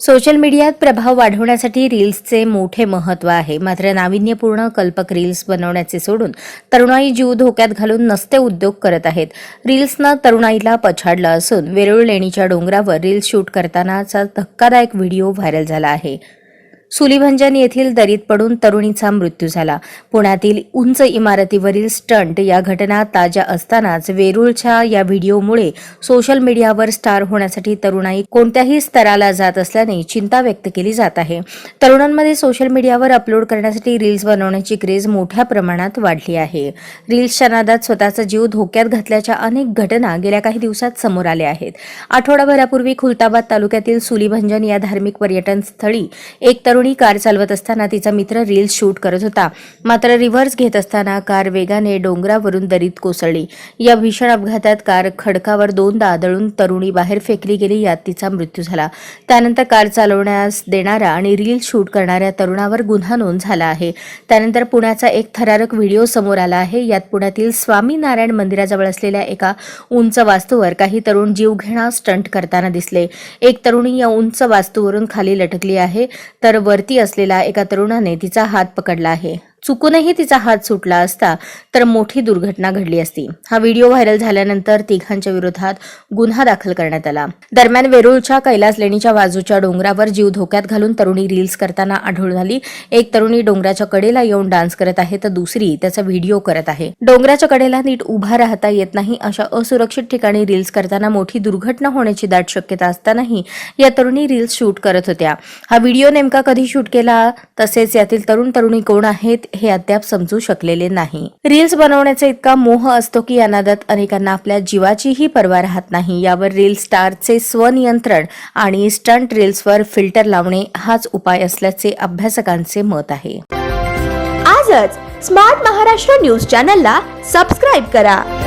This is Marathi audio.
सोशल मीडियात प्रभाव वाढवण्यासाठी रील्सचे मोठे महत्त्व आहे. मात्र नाविन्यपूर्ण कल्पक रील्स बनवण्याचे सोडून तरुणाई जीव धोक्यात घालून नसते उद्योग करत आहेत. रील्सनं तरुणाईला पछाडलं असून वेरूळ लेणीच्या डोंगरावर रील्स शूट करतानाचा धक्कादायक व्हिडिओ व्हायरल झाला आहे. सुलीभंजन येथील दरीत पडून तरुणीचा मृत्यू झाला. पुण्यातील उंच इमारतीवरील स्टंट या घटना ताज्या असतानाच वेरूळच्या या व्हिडिओमुळे सोशल मीडियावर स्टार होण्यासाठी तरुणाई कोणत्याही स्तराला जात असल्याने चिंता व्यक्त केली जात आहे. तरुणांमध्ये सोशल मीडियावर अपलोड करण्यासाठी रील्स बनवण्याची क्रेज मोठ्या प्रमाणात वाढली आहे. रील्सच्या नादात स्वतःचा जीव धोक्यात घातल्याच्या अनेक घटना गेल्या काही दिवसात समोर आल्या आहेत. आठवडाभरापूर्वी खुलताबाद तालुक्यातील सुलीभंजन या धार्मिक पर्यटन स्थळी एक तरुण कार चालवत असताना तिचा मित्र रील्स शूट करत होता. मात्र रिव्हर्स घेत असताना कार वेगाने डोंगरावरून दरीत कोसळली. या भीषण अपघातात कार खडकावर दोनदा आदळून तरुणी बाहेर फेकली गेली यात तिचा मृत्यू झाला. त्यानंतर कार चालवण्यास देणारा आणि रील शूट करणाऱ्या तरुणावर गुन्हा नोंद झाला आहे. त्यानंतर पुण्याचा एक थरारक व्हिडिओ समोर आला आहे. यात पुण्यातील स्वामीनारायण मंदिराजवळ असलेल्या एका उंच वास्तूवर काही तरुण जीवघेणा स्टंट करताना दिसले. एक तरुणी या उंच वास्तूवरून खाली लटकली आहे. तर वरती असलेल्या एका तरुणाने तिचा हात पकडला आहे. चुकूनही तिचा हात सुटला असता तर मोठी दुर्घटना घडली असती. हा व्हिडिओ व्हायरल झाल्यानंतर तिघांच्या विरोधात गुन्हा दाखल करण्यात आला. दरम्यान वेरूळच्या कैलास लेणीच्या बाजूच्या डोंगरावर जीव धोक्यात घालून तरुणी रील्स करताना आढळून आली. एक तरुणी डोंगराच्या कडेला येऊन डान्स करत आहे तर दुसरी त्याचा व्हिडिओ करत आहे. डोंगराच्या कडेला नीट उभा राहता येत नाही अशा असुरक्षित ठिकाणी रील्स करताना मोठी दुर्घटना होण्याची दाट शक्यता असतानाही या तरुणी रील्स शूट करत होत्या. हा व्हिडिओ नेमका कधी शूट केला? तसेच यातील तरुण तरुणी कोण आहेत? हे अद्याप समजू शकलेले नाही. रील्स बनवण्याचा इतका मोह असतो की अनादत अनेकांना आपल्या जीवाचीही पर्वा राहत नाही. यावर रील स्टारचे स्वनियंत्रण आणि स्टंट रील्सवर फिल्टर लावणे हाच उपाय असल्याचे अभ्यासकांचे मत आहे. आजच स्मार्ट महाराष्ट्र न्यूज चॅनलला सबस्क्राईब करा.